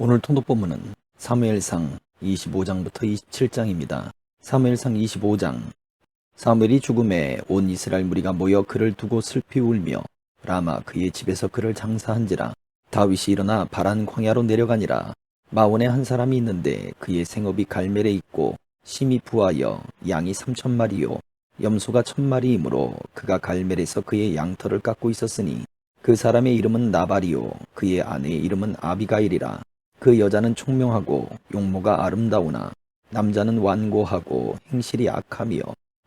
오늘 통독 본문은 사무엘상 25장부터 27장입니다. 사무엘상 25장. 사무엘이 죽음에 온 이스라엘 무리가 모여 그를 두고 슬피 울며 라마 그의 집에서 그를 장사한지라. 다윗이 일어나 바란 광야로 내려가니라. 마온에 한 사람이 있는데 그의 생업이 갈멜에 있고 심이 부하여 양이 삼천 마리요. 염소가 천 마리이므로 그가 갈멜에서 그의 양털을 깎고 있었으니 그 사람의 이름은 나발이요. 그의 아내의 이름은 아비가일이라 그 여자는 총명하고 용모가 아름다우나 남자는 완고하고 행실이 악하며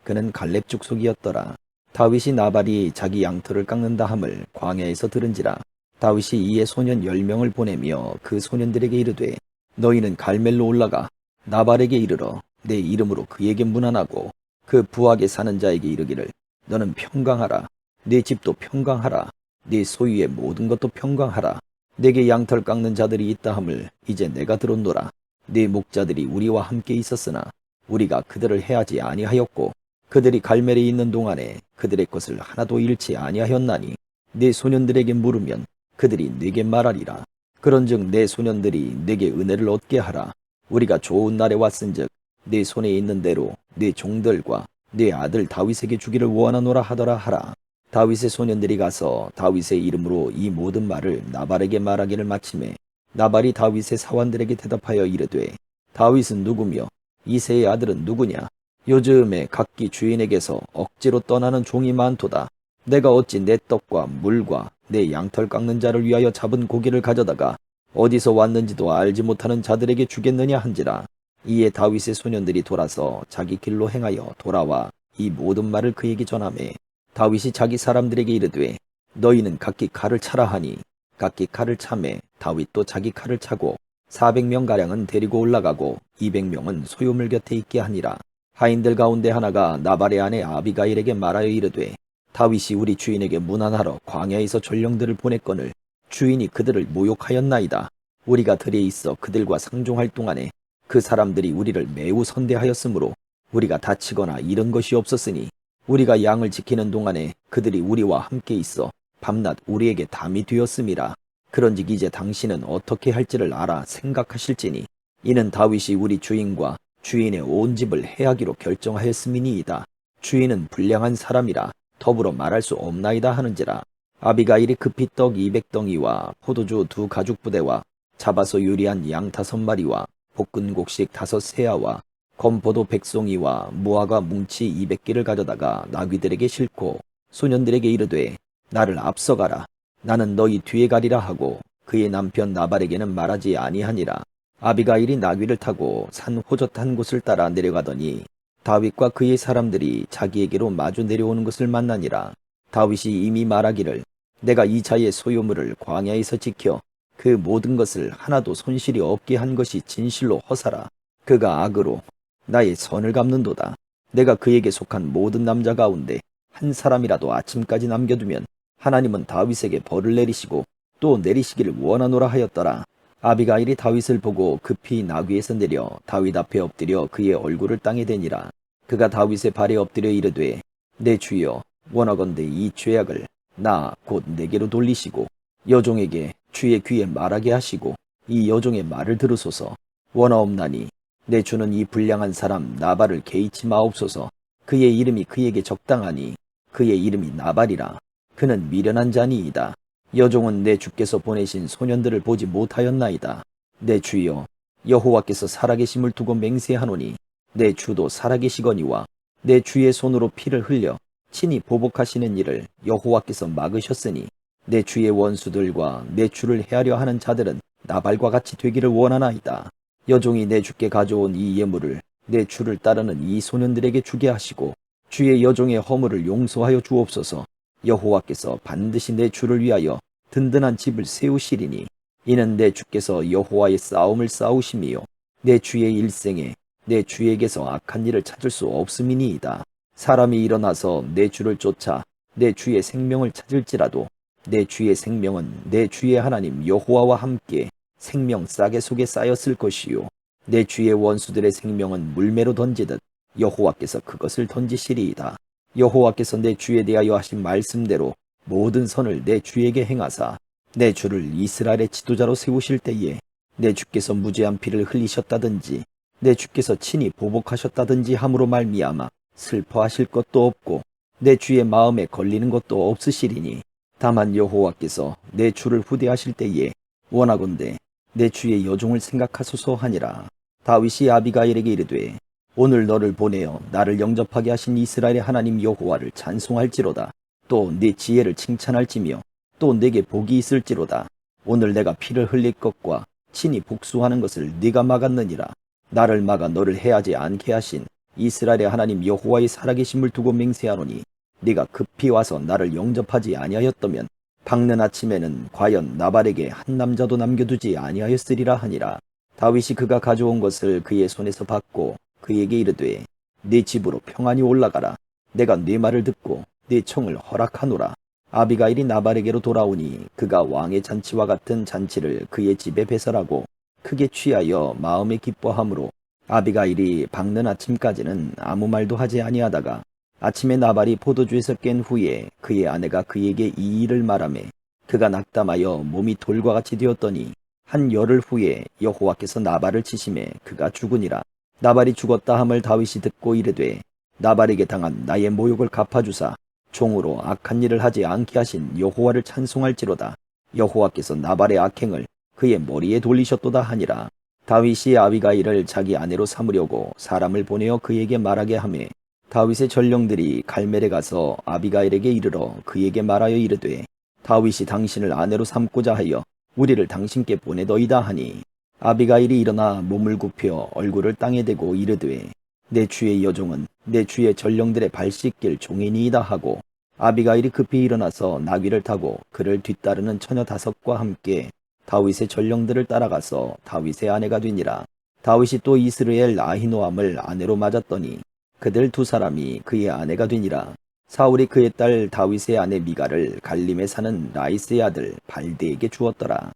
그는 갈렙 족속이었더라. 다윗이 나발이 자기 양털을 깎는다 함을 광야에서 들은지라. 다윗이 이에 소년 열 명을 보내며 그 소년들에게 이르되 너희는 갈멜로 올라가. 나발에게 이르러 내 이름으로 그에게 문안하고 그 부하게 사는 자에게 이르기를 너는 평강하라. 내 집도 평강하라. 네 소유의 모든 것도 평강하라 내게 양털 깎는 자들이 있다 함을 이제 내가 들었노라. 네 목자들이 우리와 함께 있었으나 우리가 그들을 해하지 아니하였고 그들이 갈멜에 있는 동안에 그들의 것을 하나도 잃지 아니하였나니 네 소년들에게 물으면 그들이 내게 말하리라. 그런즉 내 소년들이 내게 은혜를 얻게 하라. 우리가 좋은 날에 왔은즉 내 손에 있는 대로 내 종들과 내 아들 다윗에게 주기를 원하노라 하더라 하라. 다윗의 소년들이 가서 다윗의 이름으로 이 모든 말을 나발에게 말하기를 마침에 나발이 다윗의 사원들에게 대답하여 이르되 다윗은 누구며 이세의 아들은 누구냐? 요즘에 각기 주인에게서 억지로 떠나는 종이 많도다. 내가 어찌 내 떡과 물과 내 양털 깎는 자를 위하여 잡은 고기를 가져다가 어디서 왔는지도 알지 못하는 자들에게 주겠느냐 한지라. 이에 다윗의 소년들이 돌아서 자기 길로 행하여 돌아와 이 모든 말을 그에게 전하매 다윗이 자기 사람들에게 이르되 너희는 각기 칼을 차라 하니 각기 칼을 차매 다윗도 자기 칼을 차고 400명 가량은 데리고 올라가고 200명은 소유물 곁에 있게 하니라. 하인들 가운데 하나가 나발의 아내 아비가일에게 말하여 이르되 다윗이 우리 주인에게 문안하러 광야에서 전령들을 보냈거늘 주인이 그들을 모욕하였나이다. 우리가 들에 있어 그들과 상종할 동안에 그 사람들이 우리를 매우 선대하였으므로 우리가 다치거나 잃은 것이 없었으니 우리가 양을 지키는 동안에 그들이 우리와 함께 있어 밤낮 우리에게 담이 되었음이라. 그런즉 이제 당신은 어떻게 할지를 알아 생각하실지니 이는 다윗이 우리 주인과 주인의 온 집을 해하기로 결정하였음이니이다. 주인은 불량한 사람이라 더불어 말할 수 없나이다 하는지라. 아비가일이 급히 떡 200덩이와 포도주 두 가죽 부대와 잡아서 요리한 양 다섯 마리와 볶은 곡식 다섯 세아와 건포도 백송이와 무화과 뭉치 200개를 가져다가 나귀들에게 싣고 소년들에게 이르되 나를 앞서가라. 나는 너희 뒤에 가리라 하고 그의 남편 나발에게는 말하지 아니하니라. 아비가일이 나귀를 타고 산 호젓한 곳을 따라 내려가더니 다윗과 그의 사람들이 자기에게로 마주 내려오는 것을 만나니라. 다윗이 이미 말하기를 내가 이 자의 소유물을 광야에서 지켜 그 모든 것을 하나도 손실이 없게 한 것이 진실로 허사라. 그가 악으로 나의 선을 갚는도다. 내가 그에게 속한 모든 남자 가운데 한 사람이라도 아침까지 남겨두면 하나님은 다윗에게 벌을 내리시고 또 내리시기를 원하노라 하였더라. 아비가일이 다윗을 보고 급히 나귀에서 내려 다윗 앞에 엎드려 그의 얼굴을 땅에 대니라. 그가 다윗의 발에 엎드려 이르되 내 주여 원하건대 이 죄악을 나 곧 내게로 돌리시고 여종에게 주의 귀에 말하게 하시고 이 여종의 말을 들으소서 원하옵나니 내 주는 이 불량한 사람 나발을 개의치 마옵소서. 그의 이름이 그에게 적당하니 그의 이름이 나발이라. 그는 미련한 자니이다. 여종은 내 주께서 보내신 소년들을 보지 못하였나이다. 내 주여 여호와께서 살아계심을 두고 맹세하노니 내 주도 살아계시거니와 내 주의 손으로 피를 흘려 친히 보복하시는 일을 여호와께서 막으셨으니 내 주의 원수들과 내 주를 헤아려 하는 자들은 나발과 같이 되기를 원하나이다. 여종이 내 주께 가져온 이 예물을 내 주를 따르는 이 소년들에게 주게 하시고 주의 여종의 허물을 용서하여 주옵소서. 여호와께서 반드시 내 주를 위하여 든든한 집을 세우시리니 이는 내 주께서 여호와의 싸움을 싸우심이요 내 주의 일생에 내 주에게서 악한 일을 찾을 수 없음이니이다. 사람이 일어나서 내 주를 쫓아 내 주의 생명을 찾을지라도 내 주의 생명은 내 주의 하나님 여호와와 함께 생명 싸게 속에 쌓였을 것이요 내 주의 원수들의 생명은 물매로 던지듯 여호와께서 그것을 던지시리이다. 여호와께서 내 주에 대하여 하신 말씀대로 모든 선을 내 주에게 행하사 내 주를 이스라엘의 지도자로 세우실 때에 내 주께서 무죄한 피를 흘리셨다든지 내 주께서 친히 보복하셨다든지 함으로 말미암아 슬퍼하실 것도 없고 내 주의 마음에 걸리는 것도 없으시리니 다만 여호와께서 내 주를 후대하실 때에 원하건대 내 주의 여종을 생각하소서 하니라. 다윗이 아비가일에게 이르되 오늘 너를 보내어 나를 영접하게 하신 이스라엘의 하나님 여호와를 찬송할지로다. 또네 지혜를 칭찬할지며 또 내게 복이 있을지로다. 오늘 내가 피를 흘릴 것과 친히 복수하는 것을 네가 막았느니라. 나를 막아 너를 해하지 않게 하신 이스라엘의 하나님 여호와의 살아계심을 두고 맹세하노니 네가 급히 와서 나를 영접하지 아니하였다면 밝는 아침에는 과연 나발에게 한 남자도 남겨두지 아니하였으리라 하니라. 다윗이 그가 가져온 것을 그의 손에서 받고 그에게 이르되 네 집으로 평안히 올라가라. 내가 네 말을 듣고 네 청을 허락하노라. 아비가일이 나발에게로 돌아오니 그가 왕의 잔치와 같은 잔치를 그의 집에 배설하고 크게 취하여 마음에 기뻐함으로 아비가일이 밝는 아침까지는 아무 말도 하지 아니하다가 아침에 나발이 포도주에서 깬 후에 그의 아내가 그에게 이 일을 말하매 그가 낙담하여 몸이 돌과 같이 되었더니 한 열흘 후에 여호와께서 나발을 치심에 그가 죽으니라. 나발이 죽었다 함을 다윗이 듣고 이르되 나발에게 당한 나의 모욕을 갚아주사 종으로 악한 일을 하지 않게 하신 여호와를 찬송할지로다. 여호와께서 나발의 악행을 그의 머리에 돌리셨도다 하니라. 다윗이 아비가일을 자기 아내로 삼으려고 사람을 보내어 그에게 말하게 하매 다윗의 전령들이 갈멜에 가서 아비가일에게 이르러 그에게 말하여 이르되 다윗이 당신을 아내로 삼고자 하여 우리를 당신께 보내더이다 하니 아비가일이 일어나 몸을 굽혀 얼굴을 땅에 대고 이르되 내 주의 여종은 내 주의 전령들의 발 씻길 종이니이다 하고 아비가일이 급히 일어나서 나귀를 타고 그를 뒤따르는 처녀 다섯과 함께 다윗의 전령들을 따라가서 다윗의 아내가 되니라. 다윗이 또 이스라엘 아히노암을 아내로 맞았더니 그들 두 사람이 그의 아내가 되니라. 사울이 그의 딸 다윗의 아내 미가를 갈림에 사는 라이스의 아들 발데에게 주었더라.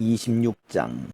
26장.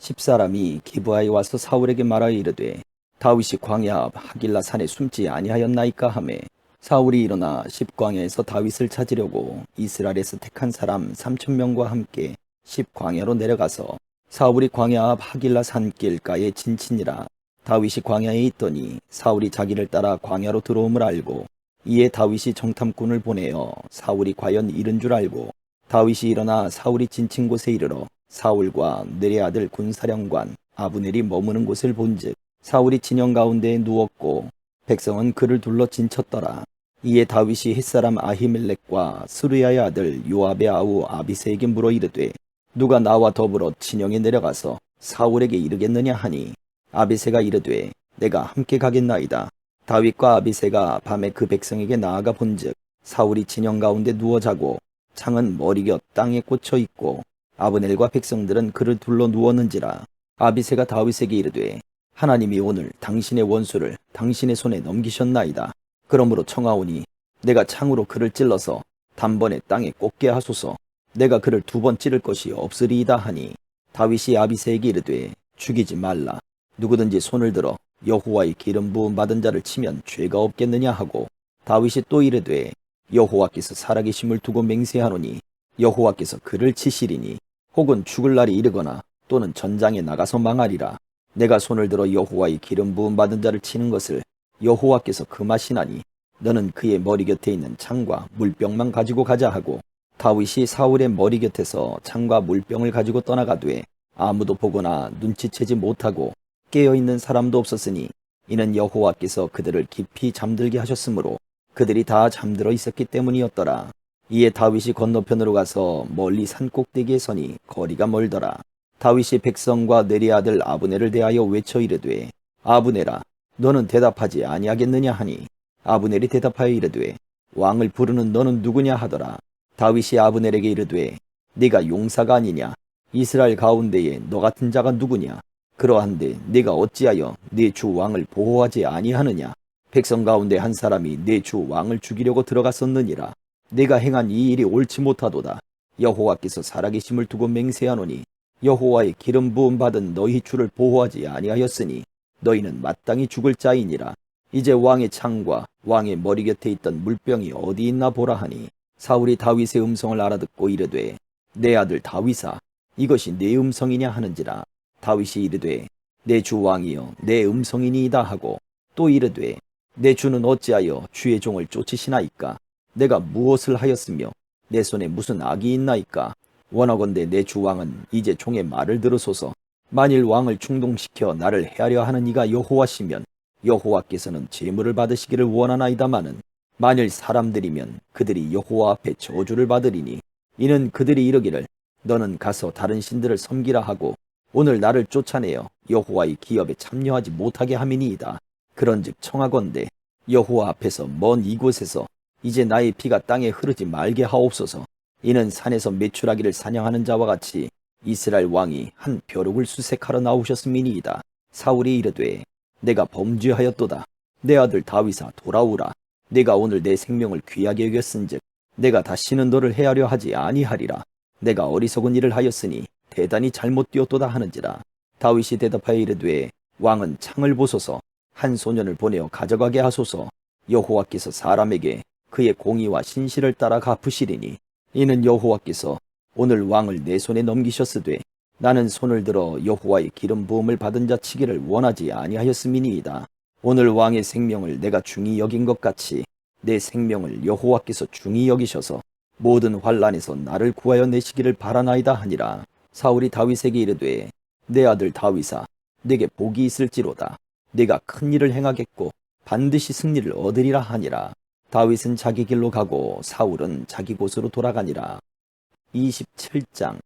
십사람이 기브아에 와서 사울에게 말하여 이르되 다윗이 광야 앞 하길라 산에 숨지 아니하였나이까 하매 사울이 일어나 십광야에서 다윗을 찾으려고 이스라엘에서 택한 사람 삼천 명과 함께 십광야로 내려가서 사울이 광야 앞 하길라 산길가에 진친이라 다윗이 광야에 있더니 사울이 자기를 따라 광야로 들어옴을 알고 이에 다윗이 정탐꾼을 보내어 사울이 과연 이른 줄 알고 다윗이 일어나 사울이 진친 곳에 이르러 사울과 느의 아들 군사령관 아브넬이 머무는 곳을 본즉 사울이 진영 가운데에 누웠고 백성은 그를 둘러 진쳤더라. 이에 다윗이 햇사람 아히멜렉과 스루야의 아들 요압의 아우 아비세에게 물어 이르되 누가 나와 더불어 진영에 내려가서 사울에게 이르겠느냐 하니 아비세가 이르되 내가 함께 가겠나이다. 다윗과 아비세가 밤에 그 백성에게 나아가 본즉 사울이 진영 가운데 누워 자고 창은 머리 곁 땅에 꽂혀 있고 아브넬과 백성들은 그를 둘러 누웠는지라 아비세가 다윗에게 이르되 하나님이 오늘 당신의 원수를 당신의 손에 넘기셨나이다. 그러므로 청하오니 내가 창으로 그를 찔러서 단번에 땅에 꽂게 하소서. 내가 그를 두 번 찌를 것이 없으리이다 하니 다윗이 아비세에게 이르되 죽이지 말라. 누구든지 손을 들어 여호와의 기름 부음 받은 자를 치면 죄가 없겠느냐 하고 다윗이 또 이르되 여호와께서 살아계심을 두고 맹세하노니 여호와께서 그를 치시리니 혹은 죽을 날이 이르거나 또는 전장에 나가서 망하리라. 내가 손을 들어 여호와의 기름 부음 받은 자를 치는 것을 여호와께서 금하시나니 너는 그의 머리 곁에 있는 창과 물병만 가지고 가자 하고 다윗이 사울의 머리 곁에서 창과 물병을 가지고 떠나가되 아무도 보거나 눈치채지 못하고 깨어 있는 사람도 없었으니 이는 여호와께서 그들을 깊이 잠들게 하셨으므로 그들이 다 잠들어 있었기 때문이었더라. 이에 다윗이 건너편으로 가서 멀리 산 꼭대기에 서니 거리가 멀더라. 다윗이 백성과 내리 아들 아브네를 대하여 외쳐 이르되 아브네라 너는 대답하지 아니하겠느냐 하니 아브넬이 대답하여 이르되 왕을 부르는 너는 누구냐 하더라. 다윗이 아브넬에게 이르되 네가 용사가 아니냐 이스라엘 가운데에 너 같은 자가 누구냐 그러한데 네가 어찌하여 네 주 왕을 보호하지 아니하느냐? 백성 가운데 한 사람이 내주 왕을 죽이려고 들어갔었느니라. 네가 행한 이 일이 옳지 못하도다. 여호와께서 살아계심을 두고 맹세하노니 여호와의 기름 부음 받은 너희 주를 보호하지 아니하였으니 너희는 마땅히 죽을 자이니라. 이제 왕의 창과 왕의 머리 곁에 있던 물병이 어디 있나 보라 하니 사울이 다윗의 음성을 알아듣고 이르되 내 아들 다윗아 이것이 내 음성이냐 하는지라 다윗이 이르되 내 주 왕이여 내 음성이니이다 하고 또 이르되 내 주는 어찌하여 주의 종을 쫓으시나이까? 내가 무엇을 하였으며 내 손에 무슨 악이 있나이까? 원하건대 내 주 왕은 이제 종의 말을 들으소서. 만일 왕을 충동시켜 나를 해하려 하는 이가 여호와시면 여호와께서는 제물을 받으시기를 원하나이다마는 만일 사람들이면 그들이 여호와 앞에 저주를 받으리니 이는 그들이 이르기를 너는 가서 다른 신들을 섬기라 하고 오늘 나를 쫓아내어 여호와 의 기업에 참여하지 못하게 함이니이다. 그런즉 청하건대 여호와 앞에서 먼 이곳에서 이제 나의 피가 땅에 흐르지 말게 하옵소서. 이는 산에서 매출하기를 사냥하는 자와 같이 이스라엘 왕이 한 벼룩을 수색하러 나오셨음이니이다. 사울이 이르되 내가 범죄하였도다. 내 아들 다윗아 돌아오라. 내가 오늘 내 생명을 귀하게 여겼은즉 내가 다시는 너를 해하려 하지 아니하리라. 내가 어리석은 일을 하였으니 대단히 잘못 되었도다 하는지라. 다윗이 대답하여 이르되 왕은 창을 보소서 한 소년을 보내어 가져가게 하소서 여호와께서 사람에게 그의 공의와 신실을 따라 갚으시리니 이는 여호와께서 오늘 왕을 내 손에 넘기셨으되 나는 손을 들어 여호와의 기름 부음을 받은 자 치기를 원하지 아니하였음이니이다. 오늘 왕의 생명을 내가 중히 여긴 것 같이 내 생명을 여호와께서 중히 여기셔서 모든 환란에서 나를 구하여 내시기를 바라나이다 하니라. 사울이 다윗에게 이르되 내 아들 다윗아 내게 복이 있을지로다. 내가 큰 일을 행하겠고 반드시 승리를 얻으리라 하니라. 다윗은 자기 길로 가고 사울은 자기 곳으로 돌아가니라. 27장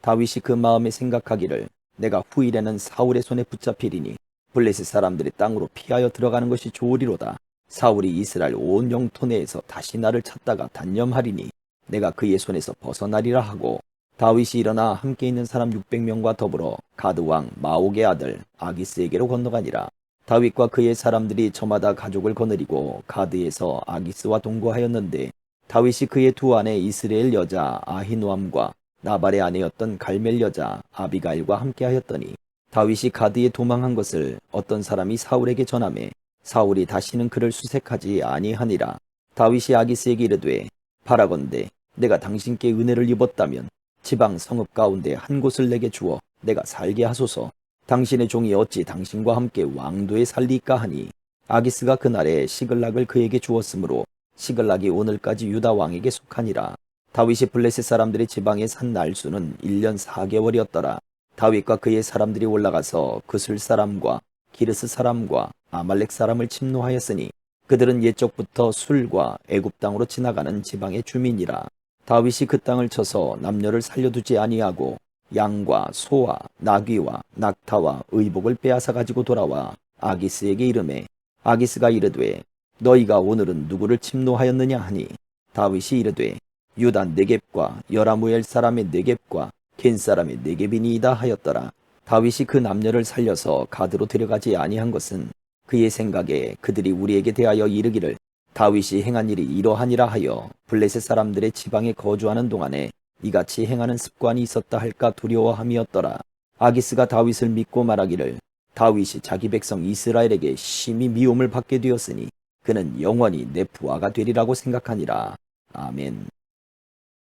다윗이 그 마음에 생각하기를 내가 후일에는 사울의 손에 붙잡히리니 블레셋 사람들의 땅으로 피하여 들어가는 것이 좋으리로다. 사울이 이스라엘 온 영토 내에서 다시 나를 찾다가 단념하리니 내가 그의 손에서 벗어나리라 하고 다윗이 일어나 함께 있는 사람 600명과 더불어 가드 왕 마옥의 아들 아기스에게로 건너가니라. 다윗과 그의 사람들이 저마다 가족을 거느리고 가드에서 아기스와 동거하였는데 다윗이 그의 두 아내 이스라엘 여자 아히노암과 나발의 아내였던 갈멜 여자 아비가일과 함께하였더니 다윗이 가드에 도망한 것을 어떤 사람이 사울에게 전함에 사울이 다시는 그를 수색하지 아니하니라 다윗이 아기스에게 이르되 바라건대 내가 당신께 은혜를 입었다면 지방 성읍 가운데 한 곳을 내게 주어 내가 살게 하소서. 당신의 종이 어찌 당신과 함께 왕도에 살리까 하니? 아기스가 그날에 시글락을 그에게 주었으므로 시글락이 오늘까지 유다 왕에게 속하니라. 다윗이 블레셋 사람들의 지방에 산 날수는 1년 4개월이었더라. 다윗과 그의 사람들이 올라가서 그술 사람과 기르스 사람과 아말렉 사람을 침노하였으니 그들은 옛적부터 술과 애굽 땅으로 지나가는 지방의 주민이라 다윗이 그 땅을 쳐서 남녀를 살려두지 아니하고 양과 소와 나귀와 낙타와 의복을 빼앗아 가지고 돌아와 아기스에게 이름해 아기스가 이르되 너희가 오늘은 누구를 침노하였느냐 하니? 다윗이 이르되 유다 네겝과 여라무엘 사람의 네겝과 겐 사람의 네겝이니이다 하였더라. 다윗이 그 남녀를 살려서 가드로 데려가지 아니한 것은 그의 생각에 그들이 우리에게 대하여 이르기를 다윗이 행한 일이 이러하니라 하여 블레셋 사람들의 지방에 거주하는 동안에 이같이 행하는 습관이 있었다 할까 두려워함이었더라. 아기스가 다윗을 믿고 말하기를 다윗이 자기 백성 이스라엘에게 심히 미움을 받게 되었으니 그는 영원히 내 부하가 되리라고 생각하니라. 아멘.